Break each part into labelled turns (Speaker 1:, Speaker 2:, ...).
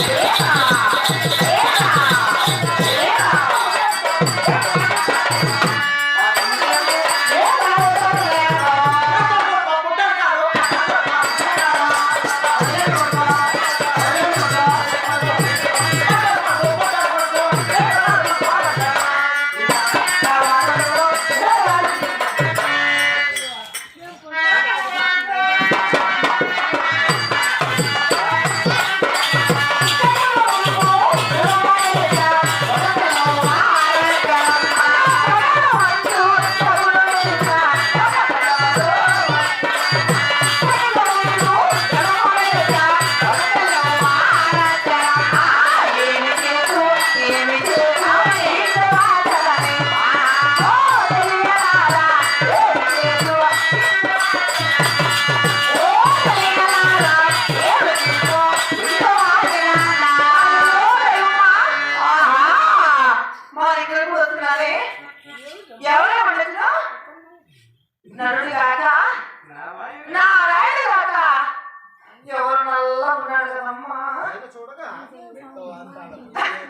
Speaker 1: Yeah. నరుడు కాక నారాయణ కాక ఎవరు నల్లా ఉన్నాడు కదమ్మా? ఎవరు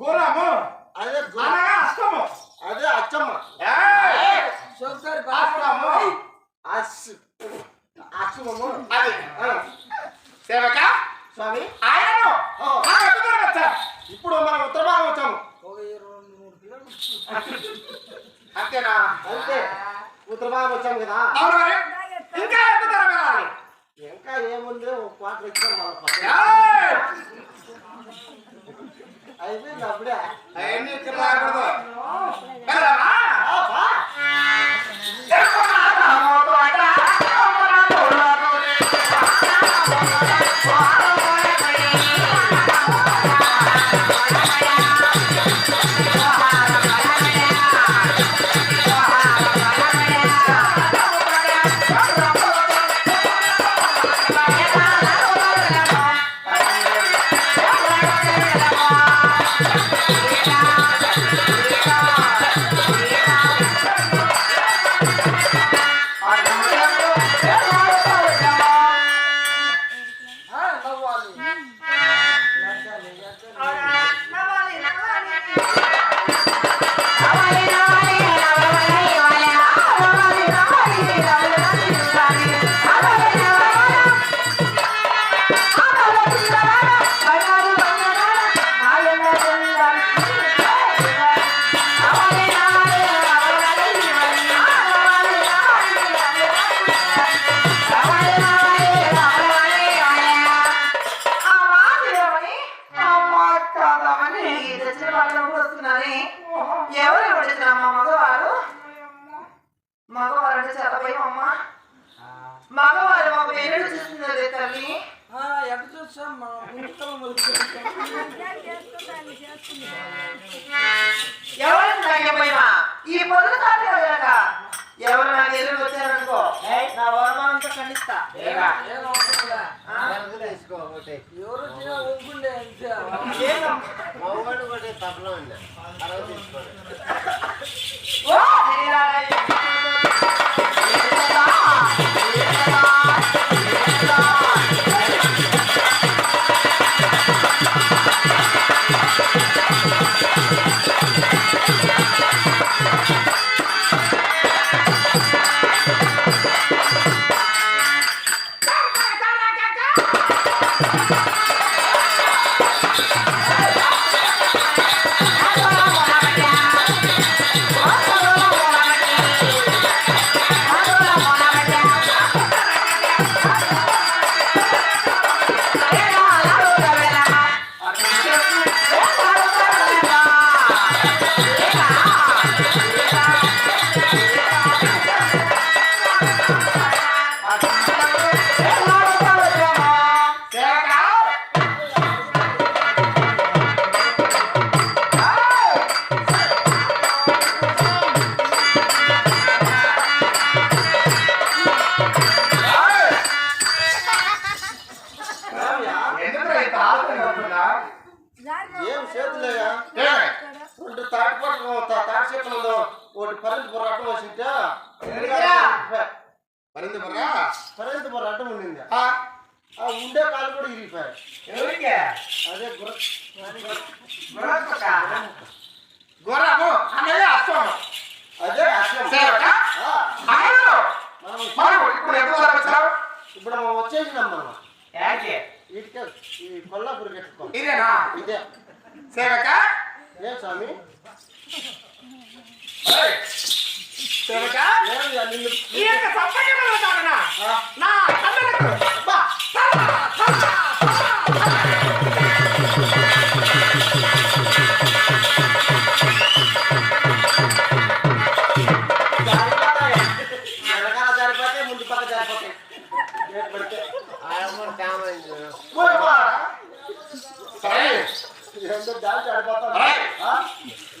Speaker 2: గుర్రము
Speaker 3: అదే
Speaker 2: అష్టము.
Speaker 3: అదే అచ్చమ్మ.
Speaker 2: ఏయ్! అష్టము.
Speaker 3: అస్- అచ్చమ్మ
Speaker 2: అది. సేవక?
Speaker 3: స్వామి?
Speaker 2: ఆయనను.
Speaker 3: ఇప్పుడు మనం ఉత్తర భాగం వచ్చాము.
Speaker 2: అంతేనా?
Speaker 3: అంతే. ఉత్తర భాగం వచ్చాము కదా.
Speaker 2: అవును ఇంకా ఎంత దూరం వెళ్ళాలి
Speaker 3: ఇంకా ఏముంది? ఒక క్వార్టర్ ఇచ్చాం మన! అయిపోయింది అప్పుడే.
Speaker 2: అవన్నీ ఇక్కడ రాకూడదు
Speaker 1: ఎవరు ఈ మొదలు తాగలేక ఎవరు నాకు ఎదురు వచ్చారనుకో. నా వరమానంతా ఖండిస్తా.
Speaker 4: ఎవరు వచ్చినా ఒప్పుకుండే
Speaker 3: తప్పలో
Speaker 2: ఉన్నా Thank you. చేతున్నా
Speaker 3: ఏం
Speaker 2: చేతులేయా
Speaker 3: రెండు తాటి పట్టు తాటి చేతులలో ఒకటి పరింది బుర్ర అడ్డం వచ్చింటే
Speaker 2: పరింది బుర్ర
Speaker 3: పరింది బుర్ర అడ్డం ఉండింది
Speaker 2: ఆ
Speaker 3: ఉండే కాలు కూడా ఇరిగిపోయాయి అదే గుర్ర ఇదే.
Speaker 2: సేవక?
Speaker 3: ఏం స్వామి?
Speaker 2: సేవక?
Speaker 3: నిన్ను
Speaker 2: ఈ యొక్క
Speaker 3: సంపంచ
Speaker 2: నా
Speaker 3: से डाल चढ़
Speaker 2: पाता
Speaker 3: है?